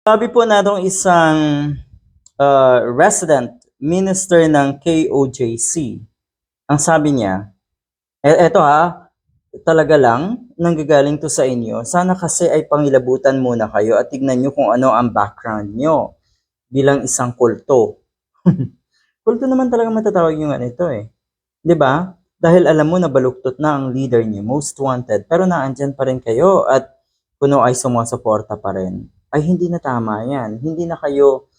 Sabi po natong isang uh, resident minister ng KOJC, ang sabi niya, e- eto ha, talaga lang, nanggagaling to sa inyo. Sana kasi ay pangilabutan muna kayo at tignan nyo kung ano ang background nyo bilang isang kulto. kulto naman talaga matatawag yung ano ito eh. ba? Dahil alam mo na baluktot na ang leader niyo, most wanted, pero naandyan pa rin kayo at kuno ay sumusuporta pa rin. Ay hindi na tama yan. Hindi na kayo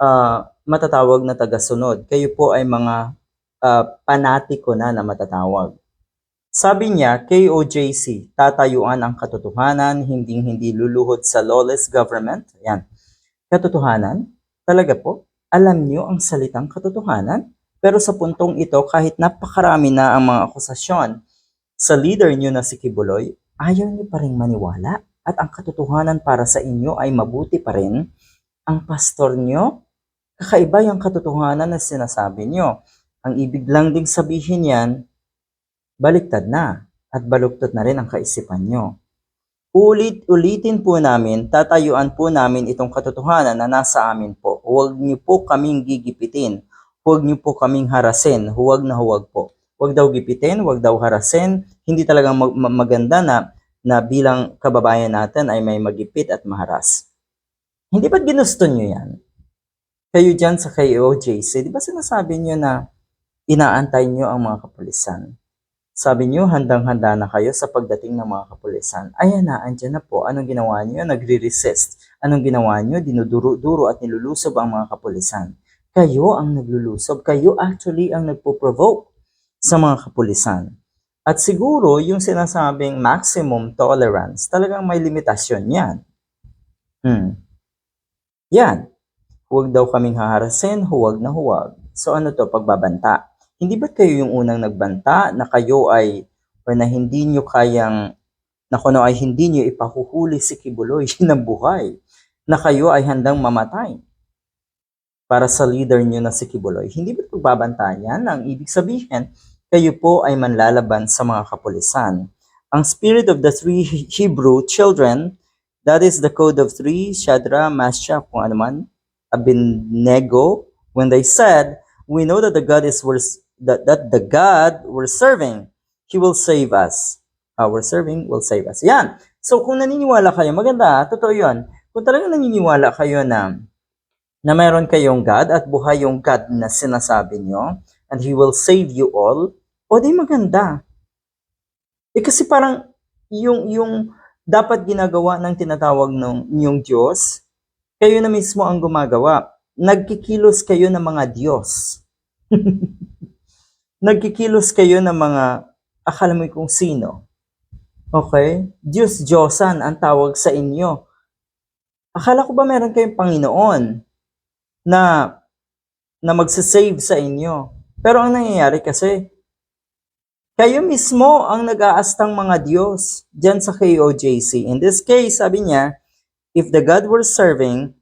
ah, matatawag na tagasunod. Kayo po ay mga ah, panatiko na na matatawag. Sabi niya, KOJC, tatayuan ang katotohanan, hindi hindi luluhod sa lawless government. Yan. Katotohanan? Talaga po? Alam niyo ang salitang katotohanan? Pero sa puntong ito, kahit napakarami na ang mga akusasyon sa leader niyo na si Kibuloy, ayaw niyo pa rin maniwala at ang katotohanan para sa inyo ay mabuti pa rin. Ang pastor niyo, kakaiba yung katotohanan na sinasabi niyo. Ang ibig lang ding sabihin yan, baliktad na at baluktot na rin ang kaisipan nyo. Ulit-ulitin po namin, tatayuan po namin itong katotohanan na nasa amin po. Huwag niyo po kaming gigipitin. Huwag niyo po kaming harasin. Huwag na huwag po. Huwag daw gipitin, huwag daw harasin. Hindi talagang mag- ma- maganda na, na bilang kababayan natin ay may magipit at maharas. Hindi ba't ginusto niyo yan? Kayo dyan sa KOJC, di ba sinasabi niyo na inaantay niyo ang mga kapulisan? Sabi niyo, handang-handa na kayo sa pagdating ng mga kapulisan. Ayan na, andyan na po. Anong ginawa niyo? Nagre-resist. Anong ginawa niyo? Dinuduro-duro at nilulusob ang mga kapulisan. Kayo ang naglulusob. Kayo actually ang nagpo-provoke sa mga kapulisan. At siguro, yung sinasabing maximum tolerance, talagang may limitasyon yan. Hmm. Yan. Huwag daw kaming haharasin, huwag na huwag. So ano to, pagbabanta? Hindi ba't kayo yung unang nagbanta na kayo ay, or na hindi nyo kayang, na kuno ay hindi nyo ipahuhuli si Kibuloy ng buhay, na kayo ay handang mamatay para sa leader nyo na si Kibuloy. Hindi ba't pagbabanta yan? Ang ibig sabihin, kayo po ay manlalaban sa mga kapulisan. Ang spirit of the three Hebrew children, that is the code of three, Shadra, Mashach, kung ano man, Abednego, when they said, we know that the God is we're, that, that the God we're serving, He will save us. Our serving will save us. Yan. So kung naniniwala kayo, maganda, totoo yun. Kung talagang naniniwala kayo na na mayroon kayong God at buhay yung God na sinasabi nyo, and He will save you all, o di maganda. Eh kasi parang yung, yung dapat ginagawa ng tinatawag ng yung Diyos, kayo na mismo ang gumagawa. Nagkikilos kayo ng mga Diyos. Nagkikilos kayo ng mga, akala mo kung sino. Okay? Diyos Diyosan ang tawag sa inyo. Akala ko ba meron kayong Panginoon na na magsasave sa inyo. Pero ang nangyayari kasi, kayo mismo ang nag-aastang mga Diyos dyan sa KOJC. In this case, sabi niya, if the God we're serving,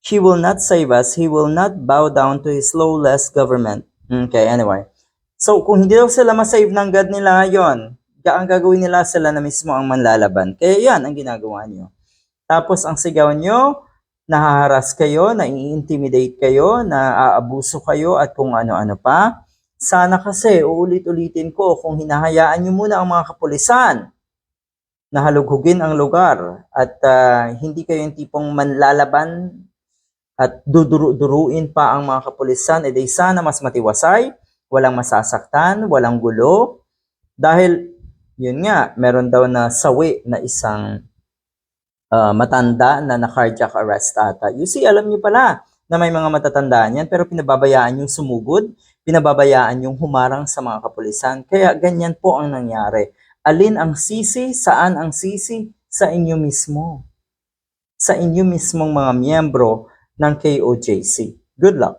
He will not save us, He will not bow down to His lawless government. Okay, anyway. So, kung hindi daw sila masave ng God nila ngayon, ang gagawin nila sila na mismo ang manlalaban. Kaya yan ang ginagawa niyo. Tapos, ang sigaw niyo, nahaharas kayo, nai-intimidate kayo, naaabuso kayo at kung ano-ano pa. Sana kasi uulit-ulitin ko kung hinahayaan nyo muna ang mga kapulisan na halughugin ang lugar at ah, hindi kayo yung tipong manlalaban at duduru-duruin pa ang mga kapulisan, edi sana mas matiwasay, walang masasaktan, walang gulo. Dahil, yun nga, meron daw na sawi na isang uh, matanda na na-cardiac arrest ata. You see, alam niyo pala na may mga matatandaan yan, pero pinababayaan yung sumugod, pinababayaan yung humarang sa mga kapulisan. Kaya ganyan po ang nangyari. Alin ang sisi? Saan ang sisi? Sa inyo mismo. Sa inyo mismong mga miyembro ng KOJC. Good luck.